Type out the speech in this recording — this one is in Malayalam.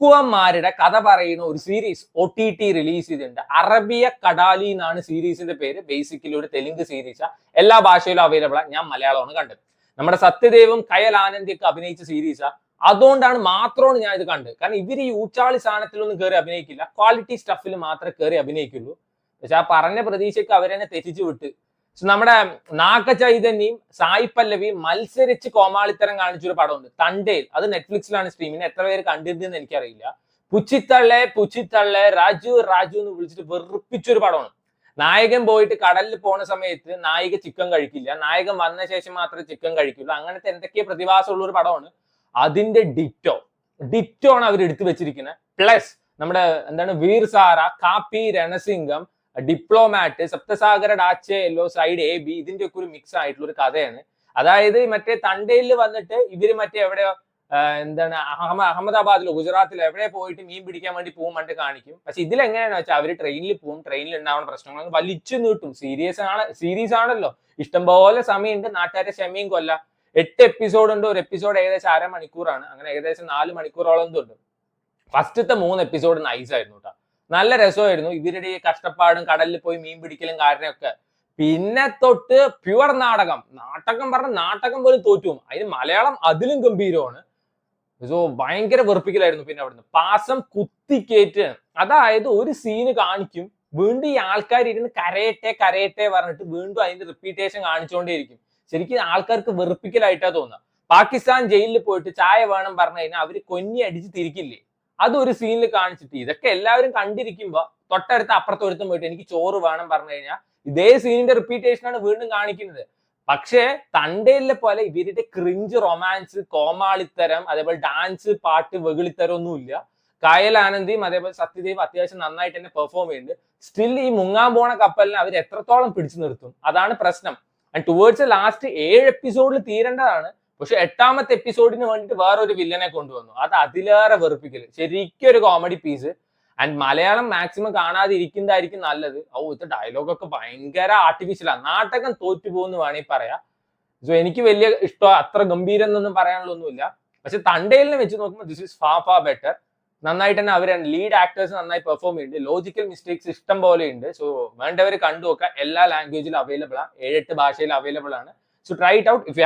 കുക്കുവന്മാരുടെ കഥ പറയുന്ന ഒരു series O T T release ചെയ്തിട്ടുണ്ട്. അറബിയ കടാലി എന്നാണ് സീരീസിന്റെ പേര്. ബേസിക്കലി ഒരു തെലുങ്ക് സീരീസാ എല്ലാ ഭാഷയിലും അവൈലബിൾ ആണ് ഞാൻ മലയാളമാണ് കണ്ടത്. നമ്മുടെ സത്യദേവും കയൽ ആനന്ദിയൊക്കെ അഭിനയിച്ച സീരീസാ അതുകൊണ്ടാണ് മാത്രമാണ് ഞാൻ ഇത് കണ്ടത്. കാരണം ഇവർ ഈ ഊച്ചാളി സാധനത്തിലൊന്നും കയറി അഭിനയിക്കില്ല. ക്വാളിറ്റി സ്റ്റഫിൽ മാത്രമേ കയറി അഭിനയിക്കുള്ളൂ. പക്ഷെ ആ പറഞ്ഞ പ്രതീക്ഷയ്ക്ക് അവരെന്നെ തെറ്റിച്ചു വിട്ട് നമ്മുടെ നാഗ ചൈതന്യയും സായി പല്ലവിയും മത്സരിച്ച് കോമാളിത്തരം കാണിച്ചൊരു പടമുണ്ട്. തണ്ടേൽ. അത് നെറ്റ്ഫ്ലിക്സിലാണ് സ്ട്രീമിന് എത്ര പേര് കണ്ടിരുന്നെന്ന് എനിക്കറിയില്ല. പുച്ചിത്തള്ളെ പുച്ചിത്തള്ളെ രാജു രാജു എന്ന് വിളിച്ചിട്ട് വെറുപ്പിച്ചൊരു പടമാണ്. നായകൻ പോയിട്ട് കടലിൽ പോണ സമയത്ത് നായിക ചിക്കൻ കഴിക്കില്ല. നായകൻ വന്ന ശേഷം മാത്രമേ ചിക്കൻ കഴിക്കുള്ളൂ. അങ്ങനത്തെ എന്തൊക്കെയാ പ്രതിഭാസമുള്ള ഒരു പടമാണ്. അതിന്റെ ഡിറ്റോ. ഡിറ്റോ ആണ് അവർ എടുത്തു വെച്ചിരിക്കുന്നത്. പ്ലസ് നമ്മുടെ എന്താണ് വീർ സാറ കാപ്പി രണസിംഗം ഡിപ്ലോമാറ്റ് സപ്തസാഗര ഡാച്ച് എല്ലോ സൈഡ് എ ബി ഇതിന്റെ ഒക്കെ ഒരു മിക്സ് ആയിട്ടുള്ള ഒരു കഥയാണ്. അതായത് മറ്റേ തണ്ടയിൽ വന്നിട്ട് ഇവർ മറ്റേ എവിടെയോ എന്താണ് അഹമ്മ അഹമ്മദാബാദിലോ ഗുജറാത്തിലോ എവിടെ പോയിട്ട് മീൻ പിടിക്കാൻ വേണ്ടി പോകും പണ്ട് കാണിക്കും. പക്ഷെ ഇതിൽ എങ്ങനെയാണെന്ന് വെച്ചാൽ അവർ ട്രെയിനിൽ പോകും ട്രെയിനിൽ ഉണ്ടാവുന്ന പ്രശ്നങ്ങൾ വലിച്ചു നീട്ടും. സീരിയസ് ആണ് സീരീസ് ആണല്ലോ. ഇഷ്ടംപോലെ സമയമുണ്ട് നാട്ടുകാരെ ക്ഷമയും കൊല്ല. എട്ട് എപ്പിസോഡ് ഉണ്ട് ഒരു എപ്പിസോഡ് ഏകദേശം അര മണിക്കൂറാണ് അങ്ങനെ ഏകദേശം നാല് മണിക്കൂറോളം ഉണ്ട് ഫസ്റ്റത്തെ മൂന്ന് എപ്പിസോഡ് നൈസ് ആയിരുന്നു കേട്ടോ നല്ല രസമായിരുന്നു. ഇവരുടെ ഈ കഷ്ടപ്പാടും കടലിൽ പോയി മീൻ പിടിക്കലും കാര്യമൊക്കെ പിന്നെ തൊട്ട് പ്യുവർ നാടകം. നാടകം പറഞ്ഞ നാടകം പോലും തോറ്റു. അതിന് മലയാളം അതിലും ഗംഭീരമാണ്. സോ ഭയങ്കര വെറുപ്പിക്കലായിരുന്നു പിന്നെ അവിടുന്ന്. പാസം കുത്തിക്കേറ്റ്. അതായത് ഒരു സീന് കാണിക്കും. വീണ്ടും ഈ ആൾക്കാർ ഇരുന്ന് കരയട്ടെ കരയട്ടെ പറഞ്ഞിട്ട് വീണ്ടും അതിന്റെ റിപ്പീറ്റേഷൻ കാണിച്ചുകൊണ്ടേയിരിക്കും ശരിക്കും ആൾക്കാർക്ക് വെറുപ്പിക്കലായിട്ടാ തോന്നുക. പാകിസ്ഥാൻ ജയിലിൽ പോയിട്ട് ചായ വേണം പറഞ്ഞു കഴിഞ്ഞാൽ അവർ കൊന്നി അടിച്ച് തിരിക്കില്ലേ? അതൊരു സീനിൽ കാണിച്ചിട്ട് ഇതൊക്കെ എല്ലാവരും കണ്ടിരിക്കുമ്പോ തൊട്ടടുത്ത് അപ്പുറത്തൊരുത്തും പോയിട്ട് എനിക്ക് ചോറ് വേണം പറഞ്ഞു കഴിഞ്ഞാൽ ഇതേ സീനിന്റെ റിപ്പീറ്റേഷൻ ആണ് വീണ്ടും കാണിക്കുന്നത്. പക്ഷേ തണ്ടയിലെ പോലെ ഇവരുടെ ക്രിഞ്ച് റൊമാൻസ് കോമാളിത്തരം അതേപോലെ ഡാൻസ് പാട്ട് വെകിളിത്തരം ഒന്നുമില്ല കായൽ ആനന്ദിയും അതേപോലെ സത്യദേവ് അത്യാവശ്യം നന്നായിട്ട് തന്നെ പെർഫോം ചെയ്യുന്നുണ്ട്. സ്റ്റിൽ ഈ മുങ്ങാൻ പോണ കപ്പലിനെ അവർ എത്രത്തോളം പിടിച്ചു നിർത്തും? അതാണ് പ്രശ്നം. ആൻഡ് ടുവേർഡ്സ് ലാസ്റ്റ് ഏഴ് എപ്പിസോഡിൽ തീരേണ്ടതാണ് പക്ഷെ എട്ടാമത്തെ എപ്പിസോഡിന് വേണ്ടിട്ട് വേണ്ടിയിട്ട് ഒരു വില്ലനെ കൊണ്ടുവന്നു. അത് അതിലേറെ വെറുപ്പിക്കൽ ശരിക്കും ഒരു comedy piece and Malayalam maximum കാണാതെ ഇരിക്കുന്നതായിരിക്കും നല്ലത് ഓ ഇത്തെ ഡയലോഗൊക്കെ ഭയങ്കര ആർട്ടിഫിഷ്യലാണ് നാട്ടകം തോറ്റു പോകുന്നു വേണമെങ്കിൽ പറയാം. സോ എനിക്ക് വലിയ ഇഷ്ടം അത്ര ഗംഭീരം എന്നൊന്നും പറയാനുള്ളൊന്നുമില്ല പക്ഷെ തണ്ടയിലിനെ വെച്ച് നോക്കുമ്പോൾ ദിസ് ഇസ് ഫാ ഫാ ബെറ്റർ നന്നായിട്ട് തന്നെ അവരാണ് ലീഡ് ആക്ടേഴ്സ് നന്നായി പെർഫോം ചെയ്യുന്നുണ്ട്. ലോജിക്കൽ മിസ്റ്റേക്സ് ഇഷ്ടം പോലെ ഉണ്ട്. സോ വേണ്ടവർ കണ്ടു നോക്കുക എല്ലാ ലാംഗ്വേജിലും അവൈലബിൾ ആണ് ഏഴെട്ട് ഭാഷയിൽ അവൈലബിൾ ആണ്. So try it out if